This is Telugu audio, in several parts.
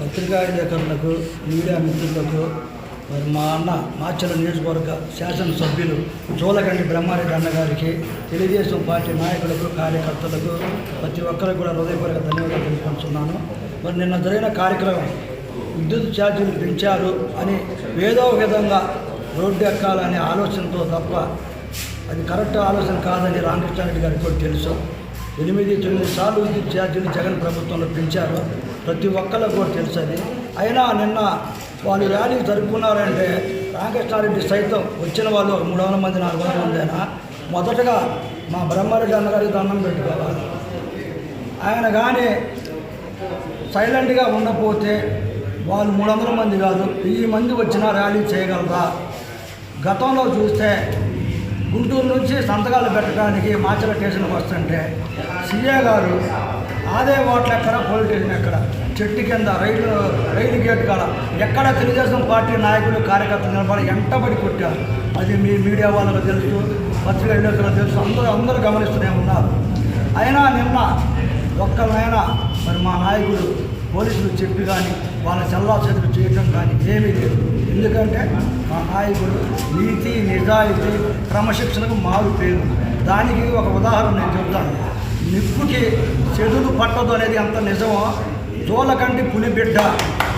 పత్రికా విలేకరులకు మీడియా మిత్రులకు మరి మా అన్న మాచల నియోజకవర్గ శాసనసభ్యులు జోలగండి బ్రహ్మారెడ్డి అన్నగారికి తెలుగుదేశం పార్టీ నాయకులకు కార్యకర్తలకు ప్రతి ఒక్కరికి కూడా హృదయపూర్వక ధన్యవాదాలు తెలుసుకుంటున్నాను మరి నిన్న జరిగిన కార్యక్రమం విద్యుత్ ఛార్జీలు పెంచారు అని ఏదో విధంగా రోడ్డు ఎక్కాలనే ఆలోచనతో తప్ప అది కరెక్ట్ ఆలోచన కాదని రామకృష్ణారెడ్డి గారికి కూడా తెలుసు. ఎనిమిది తొమ్మిది సార్లు విద్యుత్ ఛార్జీలు జగన్ ప్రభుత్వంలో పెంచారు. ప్రతి ఒక్కరికి కూడా తెలుసది. అయినా నిన్న వాళ్ళు ర్యాలీ జరుపుకున్నారంటే రామకృష్ణారెడ్డి సైతం వచ్చిన వాళ్ళు ఒక మూడు వందల మంది నాలుగు వందల మంది అయినా మొదటగా మా బ్రహ్మారెడ్డి అన్నగారికి దండం పెట్టుకోవాలి. ఆయన కానీ సైలెంట్గా ఉండకపోతే వాళ్ళు మూడు వందల మంది కాదు వెయ్యి మంది వచ్చినా ర్యాలీ చేయగలరా? గతంలో చూస్తే గుంటూరు నుంచి సంతకాలు పెట్టడానికి మాచల స్టేషన్కి వస్తుంటే సీఏ గారు ఆదే ఓట్ల ఎక్కడ పోలీస్ స్టేషన్ ఎక్కడ? చెట్టు కింద రైలు రైలు గేట్ కాడ. ఎక్కడ తెలుగుదేశం పార్టీ నాయకులు కార్యకర్తలు నిలబడి ఎంటబడి కొట్టారు. అది మీ మీడియా వాళ్ళకు తెలుసు పత్రికా విలేకరులకు తెలుసు అందరూ అందరూ గమనిస్తూనే ఉన్నారు. అయినా నిన్న ఒక్కరినైనా మరి మా నాయకులు పోలీసులు చెప్పి కానీ వాళ్ళ చల్లాచతులు చేయటం కానీ ఏమీ లేదు. ఎందుకంటే మా నాయకుడు నీతి నిజాయితీ క్రమశిక్షణకు మారు పేరు. దానికి ఒక ఉదాహరణ నేను చెప్తాను. నిప్పుకి చెదులు పట్టదు అనేది అంత నిజమో జోలకంటి పులిబిడ్డ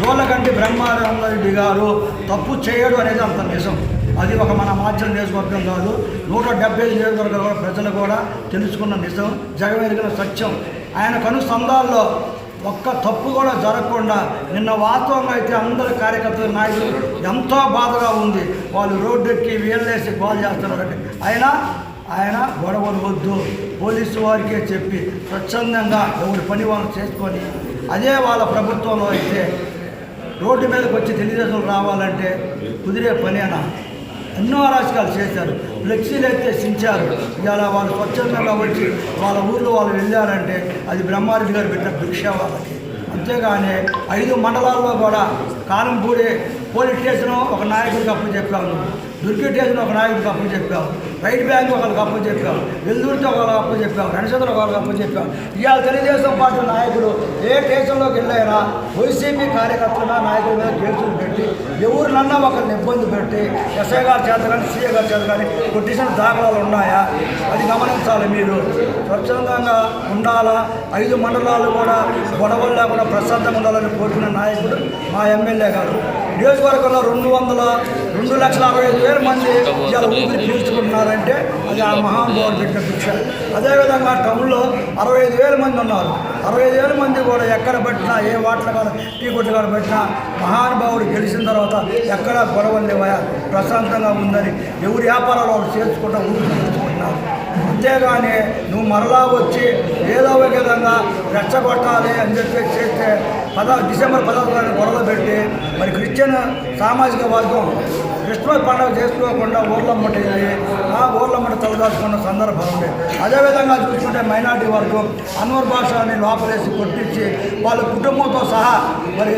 జోలకంటి బ్రహ్మారెడ్డి గారు తప్పు చేయడు అనేది అంత నిజం. అది ఒక మన మాధ్యం నియోజకవర్గం కాదు నూట డెబ్బై ఐదు నియోజకవర్గాల కూడా ప్రజలు కూడా తెలుసుకున్న నిజం జగమెరిగిన సత్యం. ఆయన కనుసంధాల్లో ఒక్క తప్పు కూడా జరగకుండా నిన్న వాస్తవంగా అయితే అందరు కార్యకర్తలు నాయకులు ఎంతో బాధగా ఉంది. వాళ్ళు రోడ్డు ఎక్కి వీళ్ళేసి బాధ చేస్తున్నారంటే అయినా ఆయన గొడవలు వద్దు పోలీసు వారికే చెప్పి స్వచ్ఛందంగా ఎవరి పని వాళ్ళు చేసుకొని అదే వాళ్ళ ప్రభుత్వంలో అయితే రోడ్డు మీదకి వచ్చి తెలియదేశం రావాలంటే కుదిరే పనేనా? ఎన్నో అరాచకాలు చేశారు. ఫ్లెక్సీలు అయితే సించారు. ఇవాళ వాళ్ళు స్వచ్ఛందంగా వచ్చి వాళ్ళ ఊర్లో వాళ్ళు వెళ్ళారంటే అది బ్రహ్మారెడ్డి గారు పెట్టిన భిక్ష వాళ్ళకి. అంతేగాని ఐదు మండలాల్లో కూడా కాలంపూడి పోలీస్ స్టేషన్ ఒక నాయకుడికి అప్పు చెప్పాము దుర్గి స్టేషన్ ఒక నాయకుడికి అప్పు చెప్పావు. రైట్ బ్యాంక్ ఒకరికి అప్పు చెప్పావు. వెల్దూరితో ఒకరికి అప్పు చెప్పావు. రణశంద్ర ఒకరికి అప్పు చెప్పావు. ఇవాళ తెలుగుదేశం పార్టీ నాయకులు ఏ స్టేషన్లోకి వెళ్ళైనా వైసీపీ కార్యకర్తల నాయకుల మీద కేసులు పెట్టి ఎవరినన్నా ఒకరిని ఇబ్బంది పెట్టి ఎస్ఐ గారు చేత కానీ సీఏ గారు చేత కానీ కొట్టిసిన దాఖలాలు ఉన్నాయా? అది గమనించాలి మీరు. స్వచ్ఛందంగా ఉండాలా? ఐదు మండలాలు కూడా గొడవలు లేకుండా ప్రశాంతంగా ఉండాలని కోరుకున్న నాయకుడు మా ఎమ్మెల్యే గారు. నియోజకవర్గంలో రెండు వందల రెండు లక్షల అరవై ఐదు వేల మంది ఇలా ఊపిరి పీల్చుకుంటున్నారంటే అది ఆ మహానుభావుడు పెట్టిన భిక్ష. అదేవిధంగా టౌన్లో అరవై ఐదు వేల మంది ఉన్నారు. అరవై ఐదు వేల మంది కూడా ఎక్కడ పెట్టినా ఏ వాట్ల కాడ టీ కొట్టు కాడ పట్టినా మహానుభావుడు గెలిచిన తర్వాత ఎక్కడ గొడవలు లేవా ప్రశాంతంగా ఉందని ఎవరి వ్యాపారాలు వాళ్ళు చేర్చుకుంటా ఊపిరి పీల్చుకుంటున్నారు. అంతేగాని నువ్వు మరలా వచ్చి ఏదో ఒక విధంగా రెచ్చగొట్టాలి అని చెప్పి చేస్తే పద డిసెంబర్ పదహారు తారీఖు పెట్టి మరి క్రిస్టియన్ సామాజిక వర్గం క్రిస్మస్ పండుగ చేసుకోకుండా ఊర్లమ్మట ఆ ఊర్లమ్మట తలదాచుకున్న సందర్భం ఉంది. అదేవిధంగా చూసుకుంటే మైనార్టీ వర్గం అన్వర్ భాషని లోపలేసి కొట్టించి వాళ్ళ కుటుంబంతో సహా మరి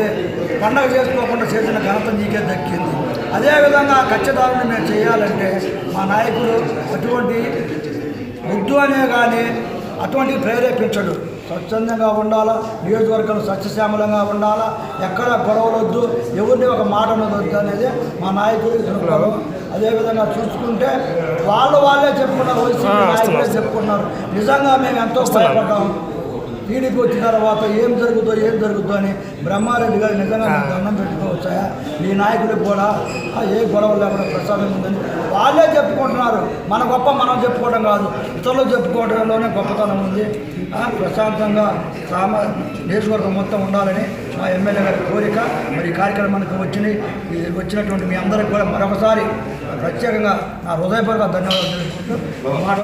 పండగ చేసుకోకుండా చేసిన ఘనత నీకే దక్కింది. అదేవిధంగా ఖచ్చితాలను మేము చేయాలంటే మా నాయకులు అటువంటి వద్దు అనే కానీ అటువంటివి ప్రేరేపించడు. స్వచ్ఛందంగా ఉండాలా? నియోజకవర్గం సస్యశ్యామలంగా ఉండాలా? ఎక్కడ గొడవలు వద్దు ఎవరిని ఒక మాట వద్దు అనేది మా నాయకులు దృక్పథం అదేవిధంగా చూసుకుంటే వాళ్ళు వాళ్ళే చెప్పుకున్నారు వైసీపీ నాయకులే చెప్పుకున్నారు. నిజంగా మేము ఎంతో భయపడ్డాం. టీడీపీ వచ్చిన తర్వాత ఏం జరుగుతుందో ఏం జరుగుతుందో అని బ్రహ్మారెడ్డి గారు నిజంగా దండం పెట్టుకోవచ్చాయా మీ నాయకుడికి కూడా ఏ గొడవ లేకుండా ప్రసాదం ఉందని వాళ్ళే చెప్పుకుంటున్నారు. మన గొప్ప మనం చెప్పుకోవడం కాదు ఇతరులు చెప్పుకోవడంలోనే గొప్పతనం ఉంది. ప్రశాంతంగా సామ నియోజకవర్గం మొత్తం ఉండాలని మా ఎమ్మెల్యే గారి కోరిక. మరి కార్యక్రమానికి వచ్చిన వచ్చినటువంటి మీ అందరికి కూడా మరొకసారి ప్రత్యేకంగా నా హృదయపూర్వక ధన్యవాదాలు తెలుసుకుంటూ మాట